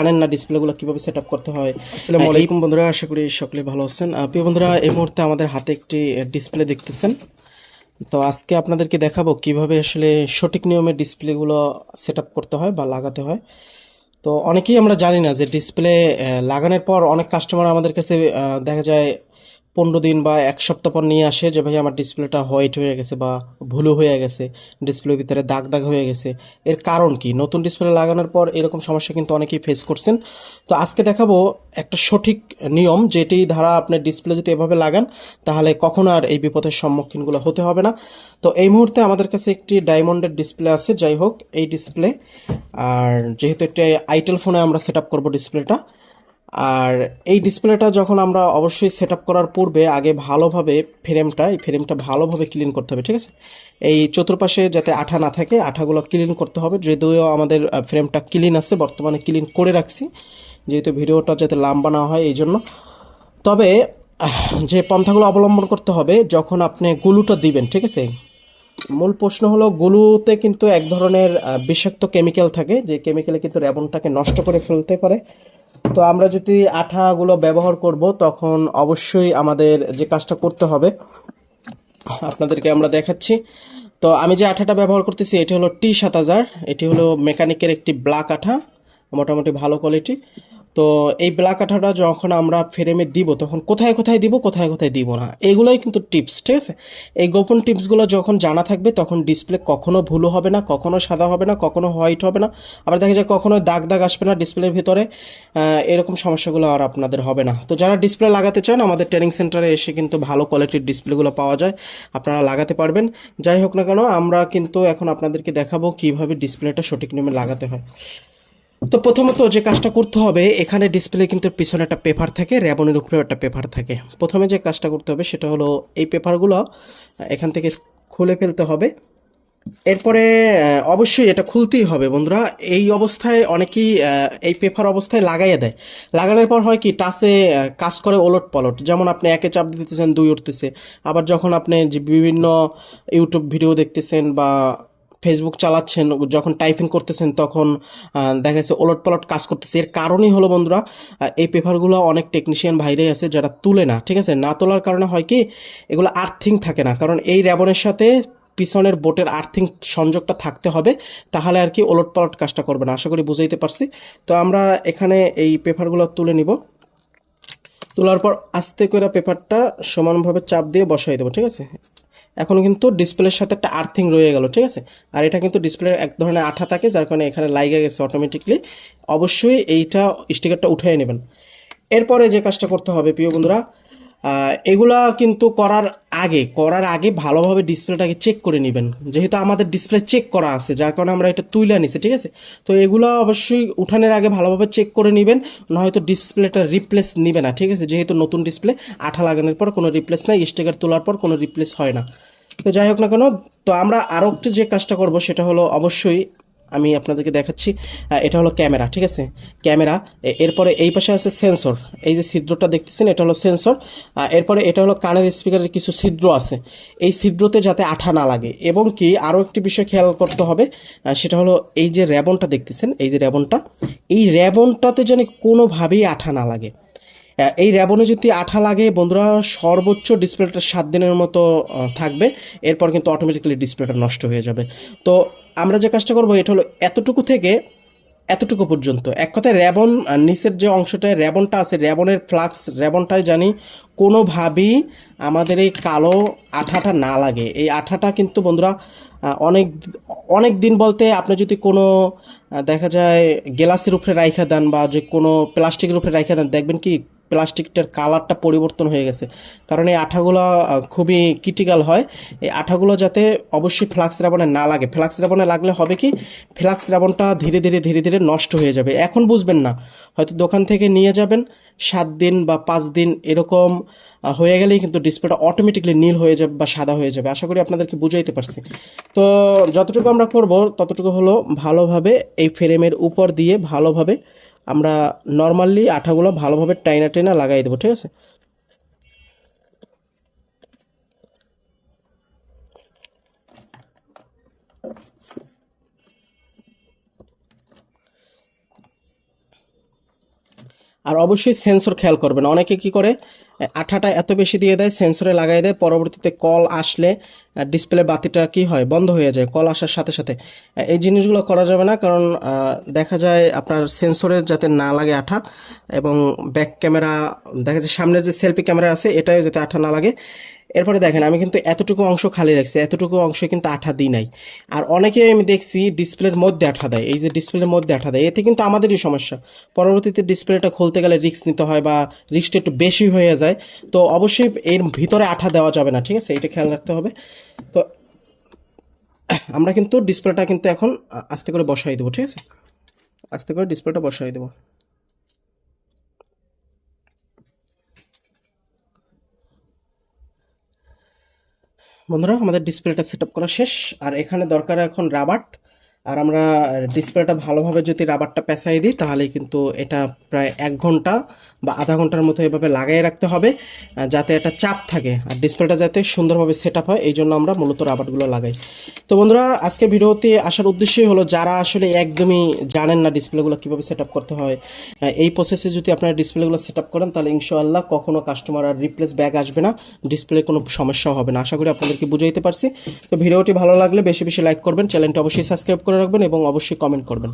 জানেন না ডিসপ্লেগুলো কীভাবে সেট আপ করতে হয়। আসসালামু আলাইকুম বন্ধুরা আশা করি সকলে ভালো আছেন। প্রিয় বন্ধুরা এই মুহূর্তে আমাদের হাতে একটি ডিসপ্লে দেখতেছেন। তো আজকে আপনাদেরকে দেখাবো কীভাবে আসলে সঠিক নিয়মে ডিসপ্লেগুলো সেট আপ করতে হয় বা লাগাতে হয়। তো অনেকেই আমরা জানি না যে ডিসপ্লে লাগানোর পর অনেক কাস্টমার আমাদের কাছে দেখা যায় পনেরো দিন বা এক সপ্তাহ পর নিয়ে আসে যে, ভাই, আমার ডিসপ্লেটা হোয়াইট হয়ে গেছে বা ভুলু হয়ে গেছে, ডিসপ্লের ভিতরে দাগ দাগ হয়ে গেছে। এর কারণ কি? নতুন ডিসপ্লে লাগানোর পর এরকম সমস্যা কিন্তু অনেকেই ফেস করছেন। তো আজকে দেখাবো একটা সঠিক নিয়ম যেটি ধারা আপনার ডিসপ্লে যদি এভাবে লাগান, তাহলে কখনো আর এই বিপদের সম্মুখীনগুলো হতে হবে না। তো এই মুহূর্তে আমাদের কাছে একটি ডায়মন্ডের ডিসপ্লে আছে। যাই হোক, এই ডিসপ্লে, আর যেহেতু একটি আইটেল ফোনে আমরা সেট আপ করব ডিসপ্লেটা আর এই ডিসপ্লেটা যখন আমরা অবশ্যই সেট করার পূর্বে আগে ভালোভাবে ফ্রেমটা এই ফ্রেমটা ভালোভাবে ক্লিন করতে হবে, ঠিক আছে? এই চতুর্পাশে যাতে আঠা না থাকে, আঠাগুলো ক্লিন করতে হবে। যদিও আমাদের ফ্রেমটা ক্লিন আছে, বর্তমানে ক্লিন করে রাখছি। যেহেতু ভিডিওটা যাতে লম্বা না হয়, এই জন্য। তবে, যে পন্থাগুলো অবলম্বন করতে হবে, যখন আপনি গুলুটা দিবেন, ঠিক আছে? মূল প্রশ্ন হলো, গুলুতে কিন্তু এক ধরনের বিষাক্ত কেমিক্যাল থাকে, যে কেমিক্যালে কিন্তু র্যাবনটাকে নষ্ট করে ফেলতে পারে। তো আমরা যদি আঠাগুলো ব্যবহার করব, তখন অবশ্যই আমাদের যে কাজটা করতে হবে, আপনাদেরকে আমরা দেখাচ্ছি। তো আমি যে আঠাটা ব্যবহার করতেছি, এটি হলো টি সাত হাজার এটি হলো মেকানিকের একটি ব্ল্যাক আঠা, মোটামুটি ভালো কোয়ালিটি। তো এই ব্ল্যাক আঠাটা যখন আমরা ফ্রেমে দিব, তখন কোথায় কোথায় দিব, কোথায় কোথায় দিব না? এগুলোই কিন্তু টিপস ঠিক আছে? এই গোপন টিপসগুলো যখন জানা থাকবে, তখন ডিসপ্লে কখনো ভুলো হবে না, কখনো সাদা হবে না, কখনো হোয়াইট হবে না। আবার দেখা যায় কখনো দাগ দাগ আসবে না ডিসপ্লের ভিতরে। এরকম সমস্যাগুলো আর আপনাদের হবে না। তো যারা ডিসপ্লে লাগাতে চান, আমাদের ট্রেনিং সেন্টারে এসে কিন্তু ভালো কোয়ালিটির ডিসপ্লেগুলো পাওয়া যায়। আপনারা লাগাতে পারবেন। যাই হোক না কেন, আমরা কিন্তু এখন আপনাদেরকে দেখাবো কীভাবে ডিসপ্লেটা সঠিক নিয়মে লাগাতে হয়। তো প্রথমত যে কাজটা করতে হবে এখানে ডিসপ্লে কিন্তু পিছনে একটা পেপার থাকে র্যাবনের উপরে একটা পেপার থাকে। প্রথমে যে কাজটা করতে হবে সেটা হলো এই পেপারগুলো এখান থেকে খুলে ফেলতে হবে। এরপরে অবশ্যই এটা খুলতেই হবে বন্ধুরা। এই অবস্থায় অনেকেই এই পেপার অবস্থায় লাগাইয়ে দেয়। লাগানোর পর হয় কি আহ, কাজ করে ওলট পলট যেমন আপনি একে চাপ দিতেছেন দুই উঠতেছে। আবার যখন আপনি বিভিন্ন ইউটিউব ভিডিও দেখতেছেন বা ফেসবুক চালাচ্ছেন, যখন টাইপিং করতেছেন তখন দেখা যাচ্ছে ওলট পালট কাজ করতেছে। এর কারণই হলো বন্ধুরা এই পেপারগুলো অনেক টেকনিশিয়ান ভাইরাই আছে যারা তুলে না, ঠিক আছে? না তোলার কারণে হয় কি, এগুলো আর্থিং থাকে না। কারণ এই র্যাবনের সাথে পিছনের বোটের আর্থিং সংযোগটা থাকতে হবে, তাহলে আর কি ওলট পালট কাজটা করবে না। আশা করি বুঝাইতে পারছি। তো আমরা এখানে এই পেপারগুলো তুলে নিব। তোলার পর আস্তে করে পেপারটা সমানভাবে চাপ দিয়ে বসাই দেবো, ঠিক আছে? এখন কিন্তু ডিসপ্লের সাথে একটা আর্থিং রয়ে গেল, ঠিক আছে? আর এটা কিন্তু ডিসপ্লের এক ধরনের আঠা থাকে, যার কারণে এখানে লাইগে গেছে অটোমেটিকলি অবশ্যই এইটা স্টিকারটা উঠিয়ে নেবেন। এরপরে যে কাজটা করতে হবে, প্রিয় বন্ধুরা এগুলা কিন্তু করার আগে করার আগে ভালোভাবে ডিসপ্লেটাকে চেক করে নেবেন। যেহেতু আমাদের ডিসপ্লে চেক করা আছে, যার কারণে আমরা এটা তুলে নিছি, ঠিক আছে? তো এগুলো অবশ্যই উঠানের আগে ভালোভাবে চেক করে নেবেন, নয়তো ডিসপ্লেটা রিপ্লেস নিবে না, ঠিক আছে? যেহেতু নতুন ডিসপ্লে আঠা লাগানোর পর কোনো রিপ্লেস নাই স্টিকার তোলার পর কোনো রিপ্লেস হয় না। তো যাই হোক না কেন, তো আমরা আরও যে কাজটা করব, সেটা হলো অবশ্যই আমি আপনাদেরকে দেখাচ্ছি। এটা হলো ক্যামেরা, ঠিক আছে? ক্যামেরা এরপরে এই পাশে আছে সেন্সর। এই যে ছিদ্রটা দেখতেছেন, এটা হলো সেন্সর। এরপরে এটা হলো কানের স্পিকারের কিছু ছিদ্র আছে। এই ছিদ্রতে যাতে আঠা না লাগে। এবং কি, আরও একটি বিষয় খেয়াল করতে হবে সেটা হলো এই যে র্যাবনটা দেখতেছেন, এই যে র্যাবনটা এই র্যাবনটাতে যেন কোনোভাবেই আঠা না লাগে। এই র্যাবনে যদি আঠা লাগে, বন্ধুরা, সর্বোচ্চ ডিসপ্লেটা সাত দিনের মতো থাকবে। এরপর কিন্তু অটোমেটিক্যালি ডিসপ্লেটা নষ্ট হয়ে যাবে। তো আমরা যে কাজটা করব, এটা হলো এতটুকু থেকে এতটুকু পর্যন্ত। এক কথায় র্যাবন নিচের যে অংশটা র্যাবনটা আছে, র্যাবনের ফ্লাক্স, র্যাবনটাই জানি, কোনোভাবেই আমাদের এই কালো আঠাটা না লাগে। এই আঠাটা কিন্তু, বন্ধুরা অনেক অনেক দিন বলতে আপনি যদি কোনো দেখা যায়, গ্লাসের উপরে রাইখা দেন বা যে কোনো প্লাস্টিকের উপরে রাইখা দেন, দেখবেন কি প্লাস্টিকটার কালারটা পরিবর্তন হয়ে গেছে। কারণ এই আঠাগুলো খুবই ক্রিটিক্যাল হয়। এই আঠাগুলো যাতে অবশ্যই ফ্লাক্স রাবণে না লাগে। ফ্লাক্স রাবণে লাগলে হবে কি? ফ্লাক্স রাবণটা ধীরে ধীরে ধীরে ধীরে নষ্ট হয়ে যাবে। এখন বুঝবেন না। হয়তো দোকান থেকে নিয়ে যাবেন, সাত দিন বা পাঁচ দিন এরকম হয়ে গেলেই কিন্তু ডিসপ্লেটা অটোমেটিকলি নীল হয়ে যাবে বা সাদা হয়ে যাবে। আশা করি আপনাদেরকে বুঝাইতে পারছি। তো যতটুকু আমরা করব, ততটুকু হলো ভালোভাবে এই ফ্রেমের উপর দিয়ে ভালোভাবে আমরা নর্মালি আঠাগুলো ভালোভাবে টাইনা টাইনা লাগাই দেবো ঠিক আছে? আর অবশ্যই সেন্সর খেয়াল করবেন। অনেকে কি করে, আঠাটা এত বেশি দিয়ে দেয় সেন্সরে লাগাই দেয়, পরবর্তীতে কল আসলে ডিসপ্লে বাতিটা কি হয়, বন্ধ হয়ে যায় কল আসার সাথে সাথে। এই জিনিসগুলো করা যাবে না, কারণ দেখা যায় আপনার সেন্সরে যাতে না লাগে আঠা এবং ব্যাক ক্যামেরা দেখা যায় সামনের যে সেলফি ক্যামেরা আছে এটাও যাতে আঠা না লাগে। এরপরে দেখেন, আমি কিন্তু এতটুকু অংশ খালি রাখছি, এতটুকু অংশে কিন্তু আঠা দিই নাই। আর অনেকে আমি দেখছি ডিসপ্লের মধ্যে আঠা দেয়, এই যে ডিসপ্লের মধ্যে আঠা দেয়, এতে কিন্তু আমাদেরই সমস্যা। পরবর্তীতে ডিসপ্লেটা খুলতে গেলে রিস্ক নিতে হয় বা রিস্কটা একটু বেশি হয়ে যায়, তো অবশ্যই এর ভিতরে আঠা দেওয়া যাবে না, ঠিক আছে? এটা খেয়াল রাখতে হবে। তো আমরা কিন্তু ডিসপ্লেটা কিন্তু এখন আস্তে করে বসাই দেবো, ঠিক আছে? আস্তে করে ডিসপ্লেটা বসাই দেবো। বন্ধুরা আমাদের ডিসপ্লেটা সেট করা শেষ। আর এখানে দরকার এখন রাবার আর আমরা ডিসপ্লেটা ভালোভাবে যদি রাবারটা পেঁচাই দিই তাহলে কিন্তু এটা প্রায় এক ঘণ্টা বা আধা ঘণ্টার মতো এভাবে লাগাই রাখতে হবে যাতে এটা চাপ থাকে আর ডিসপ্লেটা যাতে সুন্দরভাবে সেট হয়, এই জন্য আমরা মূলত রাবারগুলো লাগাই। তো বন্ধুরা, আজকে ভিডিওতে আসার উদ্দেশ্যই হলো, যারা আসলে একদমই জানেন না ডিসপ্লেগুলো কীভাবে সেট করতে হয় এই প্রসেসে যদি আপনারা ডিসপ্লেগুলো সেট করেন, তাহলে ইনশাআল্লাহ কখনো কাস্টমার আর রিপ্লেস ব্যাগ আসবে না ডিসপ্লে কোনো সমস্যাও হবে না। আশা করি আপনাদেরকে বুঝাইতে পারছি। তো ভিডিওটি ভালো লাগলে বেশি বেশি লাইক করবেন চ্যানেলটা অবশ্যই সাবস্ক্রাইব করে রাখবেন এবং অবশ্যই কমেন্ট করবেন।